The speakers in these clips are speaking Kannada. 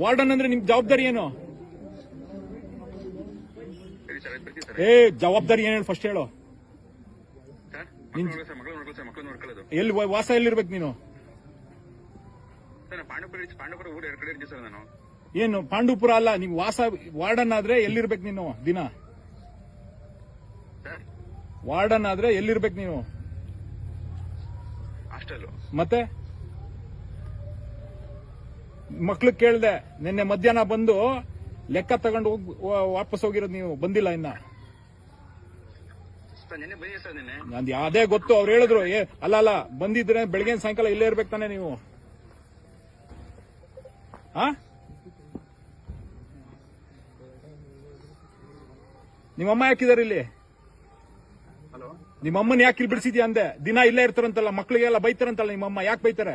ವಾರ್ಡನ್ ಅಂದ್ರೆ ನಿಮ್ ಜವಾಬ್ದಾರಿ ಏನು? ಏ ಜವಾಬ್ದಾರಿ ಏನು ಫಸ್ಟ್ ಹೇಳು. ಎಲ್ಲಿ ವಾಸ ಎಲ್ಲಿರ್ಬೇಕು ನೀನು? ನಾನು ನಾನು. ಏನು ಪಾಂಡುಪುರ ಅಲ್ಲ ನೀವು ವಾಸ ವಾರ್ಡನ್ ಆದ್ರೆ ಎಲ್ಲಿರ್ಬೇಕು ನೀನು ದಿನ? ವಾರ್ಡನ್ ಆದ್ರೆ ಎಲ್ಲಿರ್ಬೇಕು ನೀವು? ಹಾಸ್ಟೆಲ್. ಮತ್ತೆ? ಮಕ್ಳು ಕೇಳ್ದೆ ನಿನ್ನೆ ಮಧ್ಯಾಹ್ನ ಬಂದು ಲೆಕ್ಕ ತಗೊಂಡು ಹೋಗ್ ವಾಪಸ್ ಹೋಗಿರೋದು ನೀವು ಬಂದಿಲ್ಲ ಇನ್ನ. ನಂದು ಅದೇ ಗೊತ್ತು ಅವ್ರು ಹೇಳಿದ್ರು ಏ ಅಲ್ಲ ಅಲ್ಲ ಬಂದಿದ್ರೆ ಬೆಳಗ್ಗೆ ಸಾಯಂಕಾಲ ಇಲ್ಲೇ ಇರ್ಬೇಕು ತಾನೆ ನೀವು. ಆ? ನಿಮ್ಮಮ್ಮ ಯಾಕಿದಾರೆ ಇಲ್ಲಿ? ನಿಮ್ಮಮ್ಮನ ಯಾಕೆ ಇಲ್ಲಿ ಬಿಡಿಸಿದ್ಯಾ ಅಂದೆ? ದಿನ ಇಲ್ಲೇ ಇರ್ತಾರಂತಲ್ಲ ಮಕ್ಳಿಗೆಲ್ಲ ಬೈತಾರಂತಲ್ಲ ನಿಮ್ಮಮ್ಮ ಯಾಕೆ ಬೈತಾರೆ?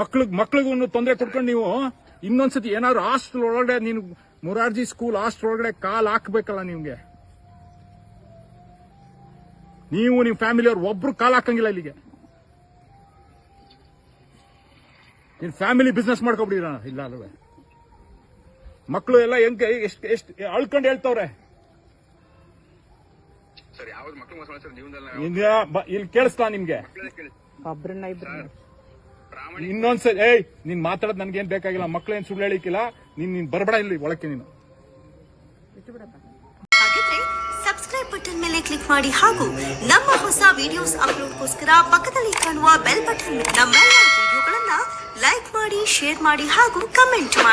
ಮಕ್ಳಿಗೆ ಮಕ್ಳಿಗೂ ತೊಂದರೆ ಕೊಡ್ಕೊಂಡು ನೀವು ಇನ್ನೊಂದ್ಸತಿ ಏನಾದ್ರು ಹಾಸ್ಟೆಲ್ ಒಳಗಡೆ ನೀನು ಮುರಾರ್ಜಿ ಸ್ಕೂಲ್ ಹಾಸ್ಟೆಲ್ ಒಳಗಡೆ ಕಾಲ್ ಹಾಕ್ಬೇಕಲ್ಲ ನಿಮ್ಗೆ. ನೀವು ನಿಮ್ಮ ಫ್ಯಾಮಿಲಿ ಅವ್ರು ಒಬ್ರು ಕಾಲ್ ಹಾಕಂಗಿಲ್ಲ ಇಲ್ಲಿಗೆ. ನಿನ್ ಫ್ಯಾಮಿಲಿ ಬಿಸ್ನೆಸ್ ಮಾಡ್ಕೊಬಿಡಿರ ಇಲ್ಲ ಅಲ್ವೇ. ಮಕ್ಕಳು ಎಲ್ಲ ಹೆಂಗೆ ಎಷ್ಟು ಎಷ್ಟು ಅಳ್ಕೊಂಡು ಹೇಳ್ತವ್ರೆ. ಇಲ್ಲಿ ಕೇಳಿಸ್ತಾ ನಿಮ್ಗೆ. ಇನ್ನೊಂದ್ಸರಿ ಏಯ್ ನೀನ್ ಮಾತಾಡೋದು ನನ್ಗೇನ್ ಬೇಕಾಗಿಲ್ಲ ಮಕ್ಳೇನ್ ಸುಳ್ಳು ಹೇಳಿಕ್ಕಿಲ್ಲ ನೀನ್ ನೀನ್ ಬರಬೇಡ ಇಲ್ಲಿ ಒಳಕ್ಕೆ ನೀನು. ಹಾಗಿದ್ರೆ ಸಬ್ಸ್ಕ್ರೈಬ್ ಬಟನ್ ಮೇಲೆ ಕ್ಲಿಕ್ ಮಾಡಿ ಹಾಗೂ ನಮ್ಮ ಹೊಸ ವಿಡಿಯೋಸ್ ಅಪ್ಲೋಡ್ಗೋಸ್ಕರ ಪಕ್ಕದಲ್ಲಿ ಕಾಣುವ ಬೆಲ್ ಬಟನ್ ನಮ್ಮೆಲ್ಲ ವಿಡಿಯೋಗಳನ್ನ ಲೈಕ್ ಮಾಡಿ ಶೇರ್ ಮಾಡಿ ಹಾಗೂ ಕಮೆಂಟ್ ಮಾಡಿ.